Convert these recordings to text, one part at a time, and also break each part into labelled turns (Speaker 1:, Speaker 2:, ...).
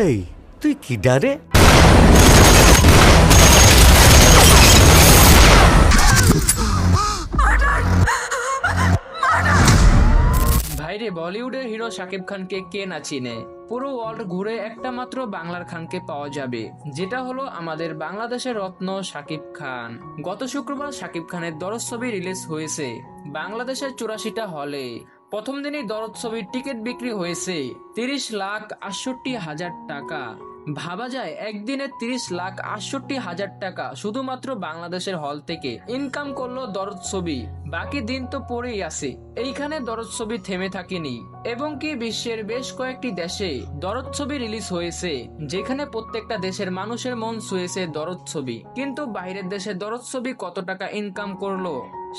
Speaker 1: এই, তুই কি ডারে?
Speaker 2: ভাইরে, বলিউডের হিরো শাকিব খানকে কে না চিনে? পুরো ওয়ার্ল্ড ঘুরে একটা মাত্র বাংলার খানকে পাওয়া যাবে, যেটা হলো আমাদের বাংলাদেশের রত্ন শাকিব খান। গত শুক্রবার শাকিব খানের দরজ ছবি রিলিজ হয়েছে, বাংলাদেশের চুরাশিটা হলে। প্রথম দিনই দরদ ছবির টিকিট বিক্রি হয়েছে তিরিশ লাখ আটষট্টি হাজার টাকা। ভাবা যায় একদিনে তিরিশ লাখ আটষট্টি হাজার টাকা শুধুমাত্র বাংলাদেশের হল থেকে ইনকাম করল দরদ ছবি। বাকি দিন তো পড়েই আছে। এইখানে দরদ ছবি থেমে থাকেনি। এবং কি বিশ্বের বেশ কয়েকটি দেশে দরদ ছবি রিলিজ হয়েছে, যেখানে প্রত্যেকটা দেশের মানুষের মন ছুঁয়েছে দরদ ছবি। কিন্তু বাইরের দেশে দরদ ছবি কত টাকা ইনকাম করল,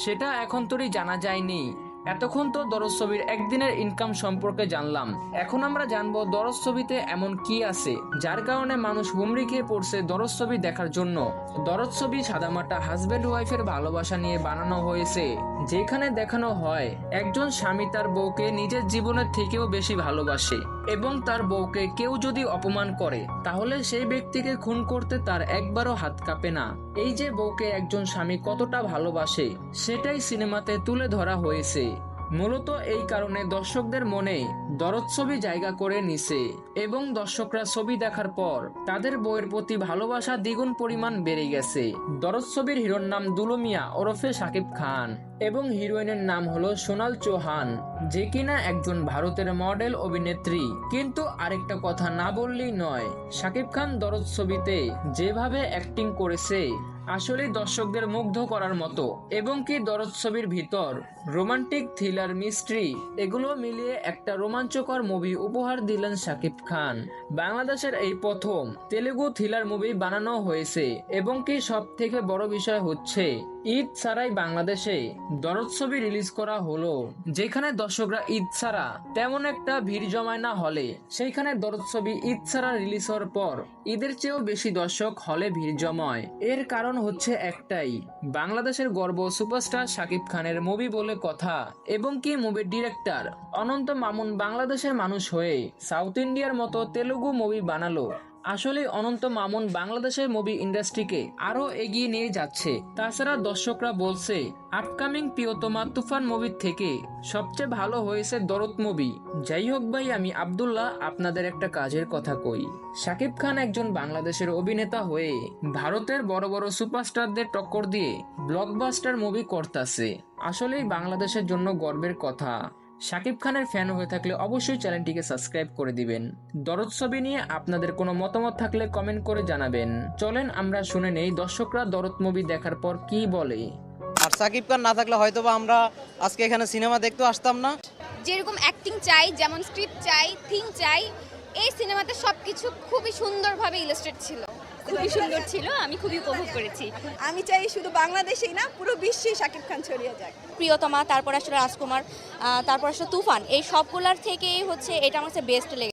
Speaker 2: সেটা এখন তোরই জানা যায়নি। এতক্ষণ তো দরজ ছবির একদিনের ইনকাম সম্পর্কে জানলাম। এখন আমরা জানব দরজ ছবিতে এমন কি আছে, যার কারণে মানুষ হুমড়ি খেয়ে পড়ছে দরজ ছবি দেখার জন্য। দরজ ছবি সাদামাটা হাজব্যান্ড ওয়াইফের ভালোবাসা নিয়ে বানানো হয়েছে, যেখানে দেখানো হয়, একজন স্বামী তার বউকে নিজের জীবনের থেকেও বেশি ভালোবাসে, এবং তার বউকে কেউ যদি অপমান করে, তাহলে সেই ব্যক্তিকে খুন করতে তার একবারও হাত কাঁপে না। এই যে বউকে একজন স্বামী কতটা ভালোবাসে, সেটাই সিনেমাতে তুলে ধরা হয়েছে। মূলত এই কারণে দর্শকদের মনে দরদ ছবি জায়গা করে নিছে এবং দর্শকরা ছবি দেখার পর তাদের বইয়ের প্রতি ভালোবাসা দ্বিগুণ পরিমাণ বেড়ে গেছে। দরদ ছবির হিরোর নাম দুলুমিয়া ওরফে সাকিব খান এবং হিরোইনের নাম হলো সোনাল চৌহান, যে কিনা একজন ভারতের মডেল অভিনেত্রী। কিন্তু আরেকটা কথা না বললেই নয়, সাকিব খান দরদ ছবিতে যেভাবে অ্যাক্টিং করেছে আসলে দর্শকদের মুগ্ধ করার মতো। এবং কি দরদ ছবির ভিতর রোমান্টিক থ্রিলার মিস্ট্রি, এগুলো মিলিয়ে একটা রোমাঞ্চকর মুভি উপহার দিলেন শাকিব খান। বাংলাদেশের এই প্রথম তেলেগু থ্রিলার মুভি বানানো হয়েছে এবং কি সব থেকে বড় বিষয় হচ্ছে ঈদ ছাড়াই বাংলাদেশে দরদ ছবি রিলিজ করা হলো, যেখানে দর্শকরা ঈদ ছাড়া তেমন একটা ভিড় জমায় না হলে। সেইখানে দরদ ছবি ঈদ ছাড়া রিলিজ হওয়ার পর ঈদের চেয়েও বেশি দর্শক হলে ভিড় জমায়। এর কারণ হচ্ছে একটাই, বাংলাদেশের গর্ব সুপারস্টার শাকিব খানের মুভি বলে কথা এবং কি মুভির ডিরেক্টর অনন্ত মামুন বাংলাদেশের মানুষ হয়ে সাউথ ইন্ডিয়ার মতো তেলুগু মুভি বানালো। আসলে অনন্ত মামুন বাংলাদেশের মুভি ইন্ডাস্ট্রিকে আরও এগিয়ে নিয়ে যাচ্ছে। তাছাড়া দর্শকরা বলছে, আপকামিং প্রিয়তমা তুফান মুভির থেকে সবচেয়ে ভালো হয়েছে দরদ মুভি। যাই হোক ভাই, আমি আব্দুল্লাহ, আপনাদের একটা কাজের কথা কই। শাকিব খান একজন বাংলাদেশের অভিনেতা হয়ে ভারতের বড় বড় সুপারস্টারদের টক্কর দিয়ে ব্লকবাস্টার মুভি করতেছে। আসলেই বাংলাদেশের জন্য গর্বের কথা। শাকিব খানের ফ্যান হয়ে থাকলে অবশ্যই চ্যানেলটিকে সাবস্ক্রাইব করে দিবেন। দরদ ছবি নিয়ে আপনাদের কোনো মতামত থাকলে কমেন্ট করে জানাবেন। চলেন আমরা শুনে নেই দর্শকরা দরদ মুভি দেখার পর কি বলে।
Speaker 3: আর সাকিব খান না থাকলে হয়তো বা আমরা আজকে এখানে সিনেমা দেখতে আসতাম না।
Speaker 4: যেরকম অ্যাক্টিং চাই যেমন স্ক্রিপ্ট চাই থিম চাই এই সিনেমাতে সব কিছু খুবই সুন্দরভাবে ইলাস্ট্রেট ছিল।
Speaker 5: খুবই সুন্দর ছিল, আমি খুবই উপভোগ করেছি।
Speaker 6: আমি চাই শুধু বাংলাদেশেই না, পুরো বিশ্বে শাকিব খান ছড়িয়ে যাক।
Speaker 5: প্রিয়তমা, তারপর আসলে রাজকুমার তারপর আসলে তুফান। এই সবগুলার থেকেই হচ্ছে এটা আমার কাছে বেস্ট লেগে